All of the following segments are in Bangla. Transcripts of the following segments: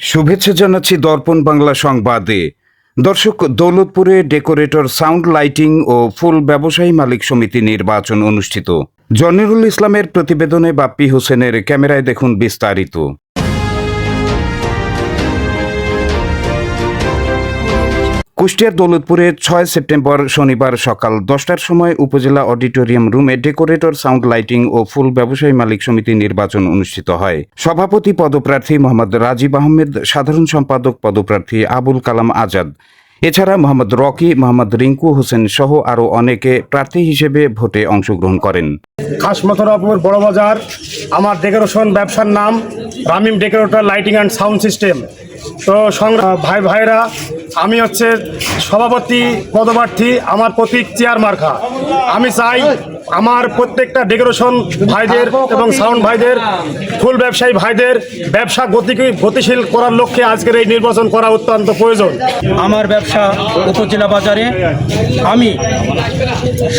শুভেচ্ছা জানাচ্ছি দর্পণ বাংলা সংবাদে। দর্শক, দৌলতপুরে ডেকোরেটর, সাউন্ড লাইটিং ও ফুল ব্যবসায়ী মালিক সমিতি নির্বাচন অনুষ্ঠিত। জনিরুল ইসলামের প্রতিবেদনে বাপ্পি হোসেনের ক্যামেরায় দেখুন বিস্তারিত। কুষ্টিয়ার দৌলতপুরে ছয় সেপ্টেম্বর শনিবার সকাল দশটার সময় উপজেলা অডিটোরিয়াম রুমে ডেকোরেটর, সাউন্ড লাইটিং ও ফুল ব্যবসায়ী মালিক সমিতি নির্বাচন অনুষ্ঠিত হয়। সভাপতি পদপ্রার্থী মোহাম্মদ রাজীব আহমেদ, সাধারণ সম্পাদক পদপ্রার্থী আবুল কালাম আজাদ। এছাড়া মোহাম্মদ রকি, মোহাম্মদ রিঙ্কু হোসেন সহ আরও অনেকে প্রার্থী হিসেবে ভোটে অংশগ্রহণ করেন। খাস মথুরাপুর বড় বাজার, আমার ডেকোরেশন ব্যবসার নাম, Ramim decorator, lighting and sound system. তো ভাই ভাইরা আমি হচ্ছে সভাপতি, পদপ্রার্থী, আমার প্রতীক চেয়ার মার্কা আমি চাই আমার প্রত্যেকটা ডেকোরেশন ভাইদের এবং সাউন্ড ভাইদের, ফুল ব্যবসায়ী ভাইদের ব্যবসা গতি গতিশীল করার লক্ষ্যে আজকের এই নির্বাচন করা অত্যন্ত প্রয়োজন। আমার ব্যবসা উপজেলা বাজারে। আমি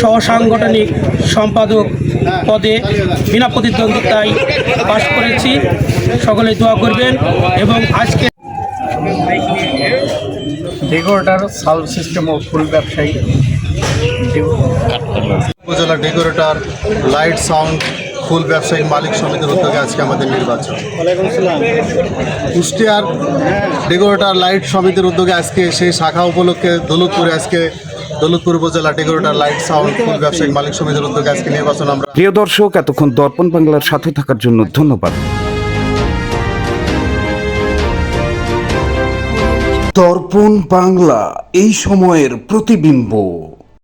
সহসাংগঠনিক সম্পাদক পদে বিনা প্রতিদ্বন্দ্বিতায় পাশ করেছি। সকলে দোয়া করবেন এবং আজকে ডেকোরেটার, সাউন্ড সিস্টেম ও ফুল ব্যবসায়ী। উপজেলা ডেকোরেটর, লাইট সাউন্ড, ফুল ব্যবসায়ী মালিক সমিতির উদ্যোগে আজকে আমাদের নির্বাচন। কুষ্টিয়ার ডেকোরেটর, লাইট সমিতির উদ্যোগে আজকে সেই শাখা উপলক্ষে দৌলতপুরে আজকে দৌলতপুর উপজেলা ডেকোরেটর, লাইট সাউন্ড, ফুল ব্যবসায়ী মালিক সমিতির উদ্যোগে আজকে নির্বাচন আমরা প্রিয় দর্শক, এতক্ষণ দর্পণ বাংলার সাথে থাকার জন্য ধন্যবাদ। দর্পণ বাংলা এই সময়ের প্রতিবিম্ব।